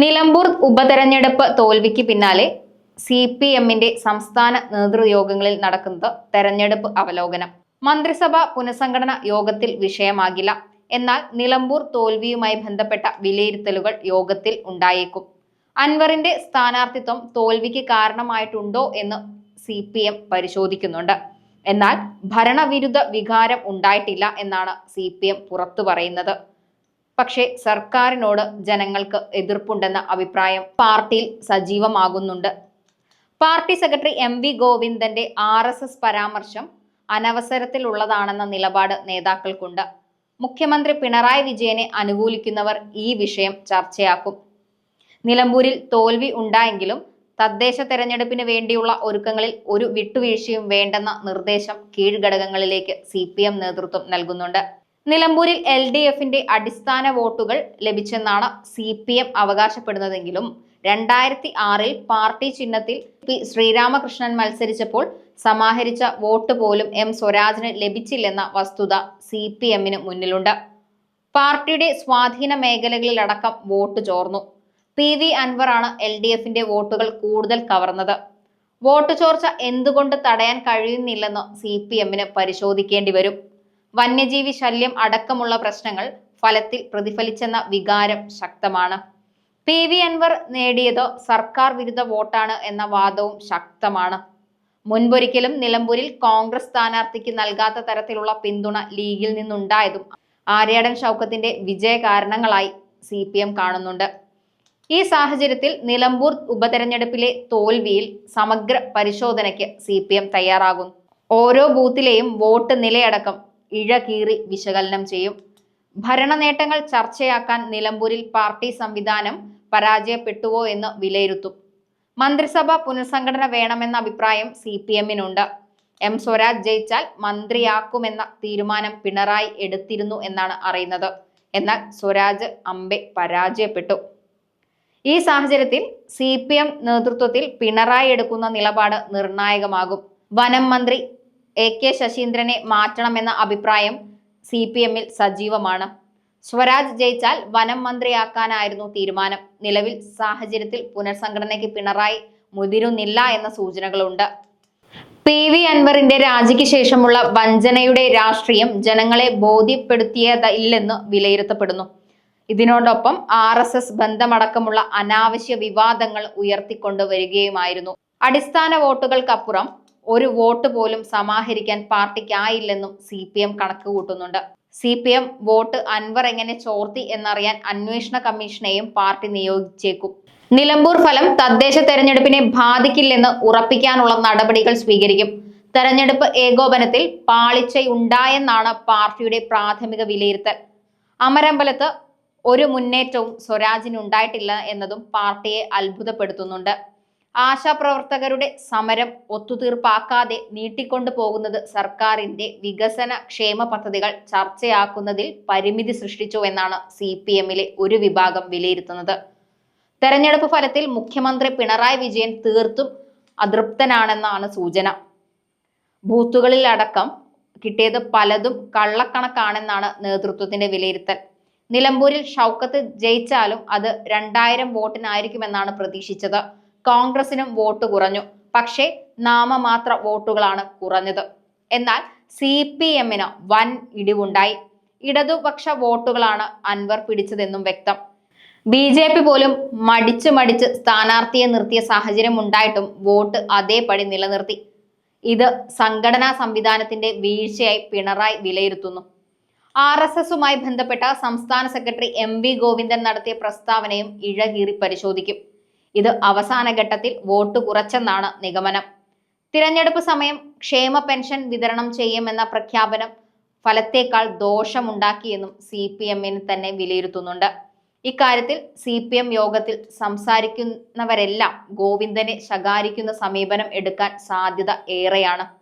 നിലമ്പൂർ ഉപതെരഞ്ഞെടുപ്പ് തോൽവിക്ക് പിന്നാലെ സി പി എമ്മിന്റെ സംസ്ഥാന നേതൃയോഗങ്ങളിൽ നടക്കുന്നത് തെരഞ്ഞെടുപ്പ് അവലോകനം. മന്ത്രിസഭ പുനഃസംഘടന യോഗത്തിൽ വിഷയമാകില്ല. എന്നാൽ നിലമ്പൂർ തോൽവിയുമായി ബന്ധപ്പെട്ട വിലയിരുത്തലുകൾ യോഗത്തിൽ ഉണ്ടായേക്കും. അൻവറിന്റെ സ്ഥാനാർത്ഥിത്വം തോൽവിക്ക് കാരണമായിട്ടുണ്ടോ എന്ന് സി പി എം പരിശോധിക്കുന്നുണ്ട്. എന്നാൽ ഭരണവിരുദ്ധ വികാരം ഉണ്ടായിട്ടില്ല എന്നാണ് സി പി എം പുറത്തു പറയുന്നത്. പക്ഷേ സർക്കാരിനോട് ജനങ്ങൾക്ക് എതിർപ്പുണ്ടെന്ന അഭിപ്രായം പാർട്ടിയിൽ സജീവമാകുന്നുണ്ട്. പാർട്ടി സെക്രട്ടറി എം വി ഗോവിന്ദന്റെ ആർ എസ് എസ് പരാമർശം അനവസരത്തിലുള്ളതാണെന്ന നിലപാട് നേതാക്കൾക്കുണ്ട്. മുഖ്യമന്ത്രി പിണറായി വിജയനെ അനുകൂലിക്കുന്നവർ ഈ വിഷയം ചർച്ചയാക്കും. നിലമ്പൂരിൽ തോൽവി ഉണ്ടായെങ്കിലും തദ്ദേശ തെരഞ്ഞെടുപ്പിന് വേണ്ടിയുള്ള ഒരുക്കങ്ങളിൽ ഒരു വിട്ടുവീഴ്ചയും വേണ്ടെന്ന നിർദ്ദേശം കീഴ്ഘടകങ്ങളിലേക്ക് സി നേതൃത്വം നൽകുന്നുണ്ട്. നിലമ്പൂരിൽ എൽ ഡി എഫിന്റെ അടിസ്ഥാന വോട്ടുകൾ ലഭിച്ചെന്നാണ് സി പി എം അവകാശപ്പെടുന്നതെങ്കിലും രണ്ടായിരത്തി ആറിൽ പാർട്ടി ചിഹ്നത്തിൽ പി ശ്രീരാമകൃഷ്ണൻ മത്സരിച്ചപ്പോൾ സമാഹരിച്ച വോട്ട് പോലും എം സ്വരാജിന് ലഭിച്ചില്ലെന്ന വസ്തുത സി പി എമ്മിന് മുന്നിലുണ്ട്. പാർട്ടിയുടെ സ്വാധീന മേഖലകളിലടക്കം വോട്ട് ചോർന്നു. പി വി ആണ് എൽ ഡി എഫിന്റെ വോട്ടുകൾ കൂടുതൽ കവർന്നത്. വോട്ട് ചോർച്ച എന്തുകൊണ്ട് തടയാൻ കഴിയുന്നില്ലെന്ന് സി പി എമ്മിന് പരിശോധിക്കേണ്ടി വരും. വന്യജീവി ശല്യം അടക്കമുള്ള പ്രശ്നങ്ങൾ ഫലത്തിൽ പ്രതിഫലിച്ചെന്ന വികാരം ശക്തമാണ്. പി വി അൻവർ നേടിയത് സർക്കാർ വിരുദ്ധ വോട്ടാണ് എന്ന വാദവും ശക്തമാണ്. മുൻപൊരിക്കലും നിലമ്പൂരിൽ കോൺഗ്രസ് സ്ഥാനാർത്ഥിക്ക് നൽകാത്ത തരത്തിലുള്ള പിന്തുണ ലീഗിൽ നിന്നുണ്ടായതും ആര്യാടൻ ഷൗക്കത്തിന്റെ വിജയ കാരണങ്ങളായി സി പി എം കാണുന്നുണ്ട്. ഈ സാഹചര്യത്തിൽ നിലമ്പൂർ ഉപതെരഞ്ഞെടുപ്പിലെ തോൽവിയിൽ സമഗ്ര പരിശോധനയ്ക്ക് സി പി എം തയ്യാറാകും. ഓരോ ബൂത്തിലെയും വോട്ട് നിലയടക്കം ഇഴകീറി വിശകലനം ചെയ്യും. ഭരണ നേട്ടങ്ങൾ ചർച്ചയാക്കാൻ നിലമ്പൂരിൽ പാർട്ടി സംവിധാനം പരാജയപ്പെട്ടുവോ എന്ന് വിലയിരുത്തും. മന്ത്രിസഭ പുനഃസംഘടന വേണമെന്ന അഭിപ്രായം സി പി എമ്മിനുണ്ട് എം സ്വരാജ് ജയിച്ചാൽ മന്ത്രിയാക്കുമെന്ന തീരുമാനം പിണറായി എടുത്തിരുന്നു എന്നാണ് അറിയുന്നത്. എന്നാൽ സ്വരാജ് അമ്പെ പരാജയപ്പെട്ടു. ഈ സാഹചര്യത്തിൽ സി പി എം നേതൃത്വത്തിൽ പിണറായി എടുക്കുന്ന നിലപാട് നിർണായകമാകും. വനം മന്ത്രി എ കെ ശശീന്ദ്രനെ മാറ്റണമെന്ന അഭിപ്രായം സി പി എമ്മിൽ സജീവമാണ്. സ്വരാജ് ജയിച്ചാൽ വനം മന്ത്രിയാക്കാനായിരുന്നു തീരുമാനം. നിലവിൽ സാഹചര്യത്തിൽ പുനഃസംഘടനയ്ക്ക് പിണറായി മുതിരുന്നില്ല എന്ന സൂചനകളുണ്ട്. പി വി അൻവറിന്റെ രാജിക്ക് ശേഷമുള്ള വഞ്ചനയുടെ രാഷ്ട്രീയം ജനങ്ങളെ ബോധ്യപ്പെടുത്തിയതില്ലെന്ന് വിലയിരുത്തപ്പെടുന്നു. ഇതിനോടൊപ്പം ആർ എസ് എസ് ബന്ധമടക്കമുള്ള അനാവശ്യ വിവാദങ്ങൾ ഉയർത്തിക്കൊണ്ടുവരികയുമായിരുന്നു. അടിസ്ഥാന വോട്ടുകൾക്കപ്പുറം ഒരു വോട്ട് പോലും സമാഹരിക്കാൻ പാർട്ടിക്കായില്ലെന്നും സി പി എം കണക്ക് കൂട്ടുന്നുണ്ട്. C P M vote Anvar എങ്ങനെ ചോർത്തി എന്നറിയാൻ അന്വേഷണ കമ്മീഷനെയും പാർട്ടി നിയോഗിച്ചേക്കും. നിലമ്പൂർ ഫലം തദ്ദേശ തെരഞ്ഞെടുപ്പിനെ ബാധിക്കില്ലെന്ന് ഉറപ്പിക്കാനുള്ള നടപടികൾ സ്വീകരിക്കും. തെരഞ്ഞെടുപ്പ് ഏകോപനത്തിൽ പാളിച്ചയുണ്ടായെന്നാണ് പാർട്ടിയുടെ പ്രാഥമിക വിലയിരുത്തൽ. അമരമ്പലത്ത് ഒരു മുന്നേറ്റവും സ്വരാജിനുണ്ടായിട്ടില്ല എന്നതും പാർട്ടിയെ അത്ഭുതപ്പെടുത്തുന്നുണ്ട്. ആശാപ്രവർത്തകരുടെ സമരം ഒത്തുതീർപ്പാക്കാതെ നീട്ടിക്കൊണ്ടു പോകുന്നത് സർക്കാരിന്റെ വികസന ക്ഷേമ പദ്ധതികൾ ചർച്ചയാക്കുന്നതിൽ പരിമിതി സൃഷ്ടിച്ചു എന്നാണ് സി പി എമ്മിലെ ഒരു വിഭാഗം വിലയിരുത്തുന്നത്. തെരഞ്ഞെടുപ്പ് ഫലത്തിൽ മുഖ്യമന്ത്രി പിണറായി വിജയൻ തീർത്തും അതൃപ്തനാണെന്നാണ് സൂചന. ബൂത്തുകളിൽ അടക്കം കിട്ടിയത് പലതും കള്ളക്കണക്കാണെന്നാണ് നേതൃത്വത്തിന്റെ വിലയിരുത്തൽ. നിലമ്പൂരിൽ ഷൗക്കത്ത് ജയിച്ചാലും അത് രണ്ടായിരം വോട്ടിനായിരിക്കുമെന്നാണ് പ്രതീക്ഷിച്ചത്. കോൺഗ്രസിനും വോട്ട് കുറഞ്ഞു. പക്ഷേ നാമമാത്ര വോട്ടുകളാണ് കുറഞ്ഞത്. എന്നാൽ സി പി എമ്മിന് വൻ ഇടിവുണ്ടായി. ഇടതുപക്ഷ വോട്ടുകളാണ് അൻവർ പിടിച്ചതെന്നും വ്യക്തം. ബി ജെ പി പോലും മടിച്ചു മടിച്ച് സ്ഥാനാർത്ഥിയെ നിർത്തിയ സാഹചര്യം ഉണ്ടായിട്ടും വോട്ട് അതേപടി നിലനിർത്തി. ഇത് സംഘടനാ സംവിധാനത്തിന്റെ വീഴ്ചയായി പിണറായി വിലയിരുത്തുന്നു. ആർ എസ് എസുമായി ബന്ധപ്പെട്ട സംസ്ഥാന സെക്രട്ടറി എം വി ഗോവിന്ദൻ നടത്തിയ പ്രസ്താവനയും ഇഴകീറി പരിശോധിക്കും. ഇത് അവസാന ഘട്ടത്തിൽ വോട്ട് കുറച്ചെന്നാണ് നിഗമനം. തിരഞ്ഞെടുപ്പ് സമയം ക്ഷേമ പെൻഷൻ വിതരണം ചെയ്യുമെന്ന പ്രഖ്യാപനം ഫലത്തേക്കാൾ ദോഷമുണ്ടാക്കിയെന്നും സി പി എമ്മിന് തന്നെ വിലയിരുത്തുന്നുണ്ട്. ഇക്കാര്യത്തിൽ സി പി എം യോഗത്തിൽ സംസാരിക്കുന്നവരെല്ലാം ഗോവിന്ദനെ ശകാരിക്കുന്ന സമീപനം എടുക്കാൻ സാധ്യത ഏറെയാണ്.